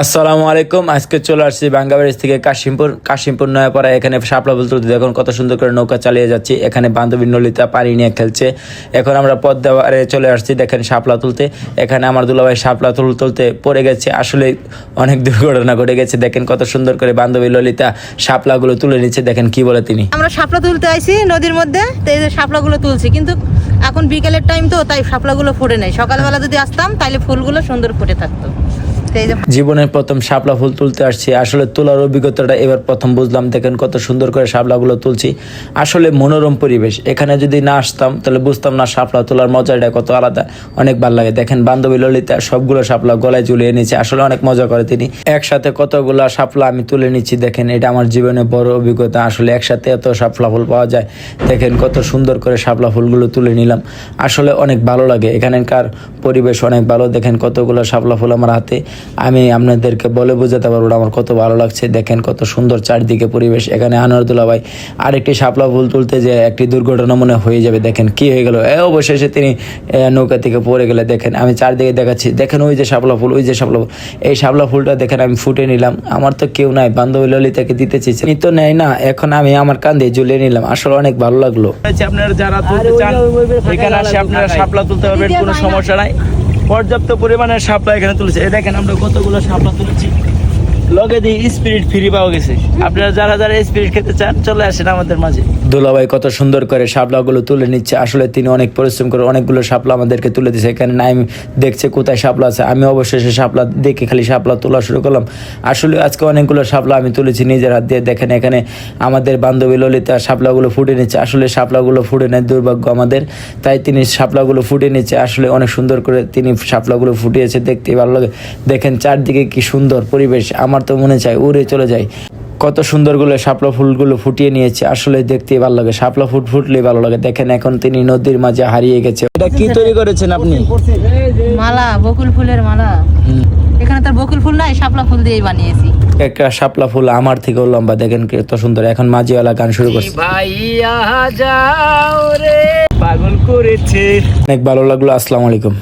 আসসালামু আলাইকুম। আজকে চলে আসছি বাঙ্গাবাড়ি থেকে কাশিমপুর কাশিমপুর নয়াপাড়া এখানে শাপলা বলতে দেখুন কত সুন্দর করে নৌকা চালিয়ে যাচ্ছি। এখানে বান্ধবী নলিতা পানি নিয়ে খেলছে। এখন আমরা পথ দেওয়ারে চলে আসছি, দেখেন শাপলা তুলতে। এখানে আমার দুলাভাই শাপলা তুল তুলতে পড়ে গেছে। আসলে অনেক দুর্ঘটনা ঘটে গেছে। দেখেন কত সুন্দর করে বান্ধবী ললিতা শাপলাগুলো তুলে নিচ্ছে। দেখেন কি বলে তিনি। আমরা শাপলা তুলতে আইছি নদীর মধ্যে, তো এই যে শাপলাগুলো তুলছি। কিন্তু এখন বিকেলের টাইম তো, তাই শাপলাগুলো ফুটে নেই। সকালবেলা যদি আসতাম তাহলে ফুলগুলো সুন্দর ফুটে থাকতো। জীবনের প্রথম শাপলা ফুল তুলতে আসছি। আসলে তোলার অভিজ্ঞতাটা এবার প্রথম বুঝলাম। দেখেন কত সুন্দর করে শাপলাগুলো তুলছি। আসলে মনোরম পরিবেশ। এখানে যদি না আসতাম, তাহলে বুঝতাম না শাপলা তোলার মজাটা কত আলাদা। অনেক ভালো লাগে। দেখেন বান্ধবী ললিতা সবগুলো শাপলা গলায় ঝুলিয়ে নিচ্ছে আসলে অনেক মজা করে তিনি। একসাথে কতগুলা শাপলা আমি তুলে নিচ্ছি। দেখেন এটা আমার জীবনে বড় অভিজ্ঞতা। আসলে একসাথে এত শাপলা ফুল পাওয়া যায়। দেখেন কত সুন্দর করে শাপলা ফুলগুলো তুলে নিলাম। আসলে অনেক ভালো লাগে। এখানকার পরিবেশ অনেক ভালো। দেখেন কতগুলো শাপলা ফুল আমার হাতে। আমি আপনাদেরকে বলে বোঝাতে পারব না আমার কত ভালো লাগছে। দেখেন কত সুন্দর চারদিকে পরিবেশ। এখানে আনোয়ারদুল্লা ভাই আরেকটি শাপলা ফুল তুলতে যে একটি দুর্ঘটনা মনে হয়ে যাবে। দেখেন কি হয়ে গেল। এ অবশেষে তিনি নৌকা থেকে পড়ে গেলে দেখেন আমি চারদিকে দেখাচ্ছি। দেখেন ওই যে শাপলা ফুল ওই যে শাপলা ফুল। এই শাপলা ফুলটা দেখেন আমি ফুটে নিলাম। আমার তো কেউ নাই বান্ধবী ললিতাকে দিতে চেয়েছি। তো নেয় না এখন আমি আমার কান্দে ঝুলিয়ে নিলাম। আসলে অনেক ভালো লাগল। আপনারা যারা তুলতে চান এখানে আসে আপনারা শাপলা তুলতে পারবেন কোনো সমস্যা নাই। পর্যাপ্ত পরিমাণে শাপলা এখানে তুলেছে। এই দেখেন আমরা কতগুলো শাপলা তুলেছি। লগে দিয়ে স্পিরিট ফ্রি পাওয়া গেছে। আপনারা যারা যারা স্পিরিট খেতে চান, চলে আসেন আমাদের মাঝে। দুলাভাই কত সুন্দর করে শাপলাগুলো তুলে নিচ্ছে। আসলে তিনি অনেক পরিশ্রম করে অনেকগুলো শাপলা আমাদেরকে তুলে দিচ্ছে এখানে নাইম দেখছে কোথায় শাপলা আছে। আমি অবশেষে শাপলা দেখে খালি শাপলা তোলা শুরু করলাম। আসলে আজকে অনেকগুলো শাপলা আমি তুলেছি নিজের হাত দিয়ে। দেখেন এখানে আমাদের বান্ধবী ললিতা শাপলাগুলো ফুটে নিচ্ছে। আসলে শাপলাগুলো ফুটে নেয় দুর্ভাগ্য আমাদের। তাই তিনি শাপলাগুলো ফুটে নিচ্ছে। আসলে অনেক সুন্দর করে তিনি শাপলাগুলো ফুটিয়েছে। দেখতে ভালো লাগে। দেখেন চারদিকে কি সুন্দর পরিবেশ। আমার তো মনে চায় উড়ে চলে যায়। কত সুন্দর সুন্দরগুলো শাপলা ফুলগুলো ফুটিয়ে নিয়েছে। আসলে দেখতে ভালো লাগে। শাপলা ফুট ফুটলে ভালো লাগে। দেখেন এখন তিনি নদীর মাঝে হারিয়ে গেছে। এটা কি তৈরি করেছেন আপনি? মালা বকুল ফুলের মালা। এখানে তার বকুল ফুল নাই শাপলা ফুল দিয়েই বানিয়েছি। একটা শাপলা ফুল আমার থেকেও লম্বা। দেখেন কত সুন্দর। এখন মাঝিওয়ালা গান শুরু করছে। ভাইয়া যাও রে। পাগল করেছে। অনেক ভালো লাগল। আসসালামু আলাইকুম।